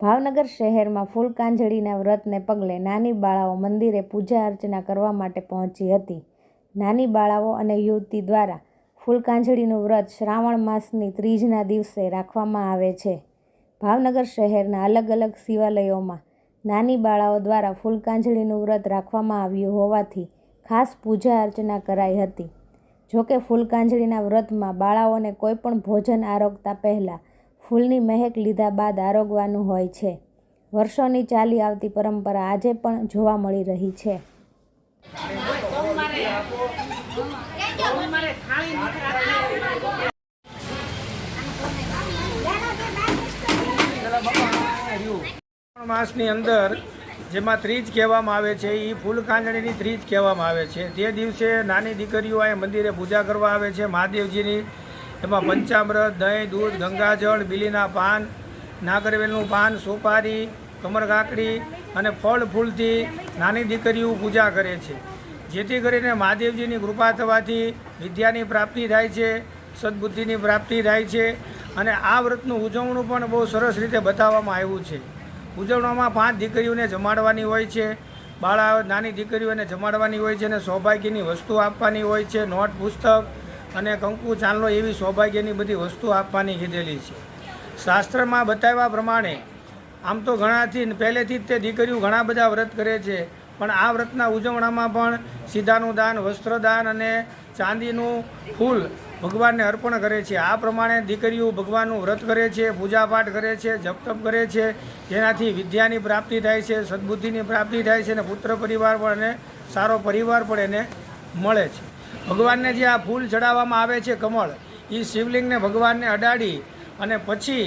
ભાવનગર શહેરમાં ફૂલકાંજળીના વ્રતને પગલે નાની બાળાઓ મંદિરે પૂજા અર્ચના કરવા માટે પહોંચી હતી. નાની બાળાઓ અને યુવતી દ્વારા ફૂલકાંજળીનું વ્રત શ્રાવણ માસની ત્રીજના દિવસે રાખવામાં આવે છે. ભાવનગર શહેરના અલગ અલગ શિવાલયોમાં નાની બાળાઓ દ્વારા ફૂલકાંજળીનું વ્રત રાખવામાં આવ્યું હોવાથી ખાસ પૂજા અર્ચના કરાઈ હતી. જોકે ફૂલકાંજળીના વ્રતમાં બાળાઓને કોઈ પણ ભોજન આરોગતા પહેલાં ફૂલની મહેક લીધા બાદ આરોગવાનું હોય છે. વર્ષોની ચાલી આવતી પરંપરા આજે પણ જોવા મળી રહી છે. માસની અંદર જેમાં ત્રીજ કહેવામાં આવે છે એ ફૂલ કાંજણીની ત્રીજ કહેવામાં આવે છે. તે દિવસે નાની દીકરીઓ આ મંદિરે પૂજા કરવા આવે છે, મહાદેવજીની એમાં પંચામૃત, દહીં, દૂધ, ગંગાજળ, બીલીના પાન, નાગરવેલનું પાન, સોપારી, કમર કાકડી અને ફળ, ફૂલથી નાની દીકરીઓ પૂજા કરે છે. જેથી કરીને મહાદેવજીની કૃપા થવાથી વિદ્યાની પ્રાપ્તિ થાય છે, સદબુદ્ધિની પ્રાપ્તિ થાય છે અને આ વ્રતનું ઉજવણું પણ બહુ સરસ રીતે બતાવવામાં આવ્યું છે. ઉજવણીમાં પાંચ દીકરીઓને જમાડવાની હોય છે, બાળા નાની દીકરીઓને જમાડવાની હોય છે અને સૌભાગ્યની વસ્તુ આપવાની હોય છે, નોટ, પુસ્તક અને કંકુ ચાંદલો એવી સૌભાગ્યની બધી વસ્તુ આપવાની કીધેલી છે. શાસ્ત્રમાં બતાવ્યા પ્રમાણે, આમ તો ઘણાથી, પહેલેથી જ તે દીકરીઓ ઘણા બધા વ્રત કરે છે, પણ આ વ્રતના ઉજવણામાં પણ સીધાનું દાન, વસ્ત્રદાન અને ચાંદીનું ફૂલ ભગવાનને અર્પણ કરે છે. આ પ્રમાણે દીકરીઓ ભગવાનનું વ્રત કરે છે, પૂજાપાઠ કરે છે, જપતપ કરે છે, જેનાથી વિદ્યાની પ્રાપ્તિ થાય છે, સદબુદ્ધિની પ્રાપ્તિ થાય છે અને પુત્ર પરિવાર પણ એને સારો પરિવાર પણ એને મળે છે. ભગવાનને જે આ ફૂલ ચડાવવામાં આવે છે કમળ એ શિવલિંગને ભગવાનને અડાડી અને પછી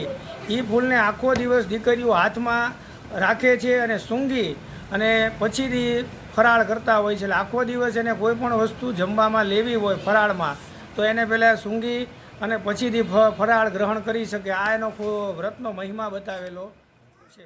એ ફૂલને આખો દિવસ દીકરીઓ હાથમાં રાખે છે અને સૂંઘી અને પછીથી ફરાળ કરતા હોય છે. એટલે આખો દિવસ એને કોઈ પણ વસ્તુ જમવામાં લેવી હોય ફરાળમાં, તો એને પહેલાં સૂંઘી અને પછીથી ફરાળ ગ્રહણ કરી શકે. આ એનો વ્રતનો મહિમા બતાવેલો છે.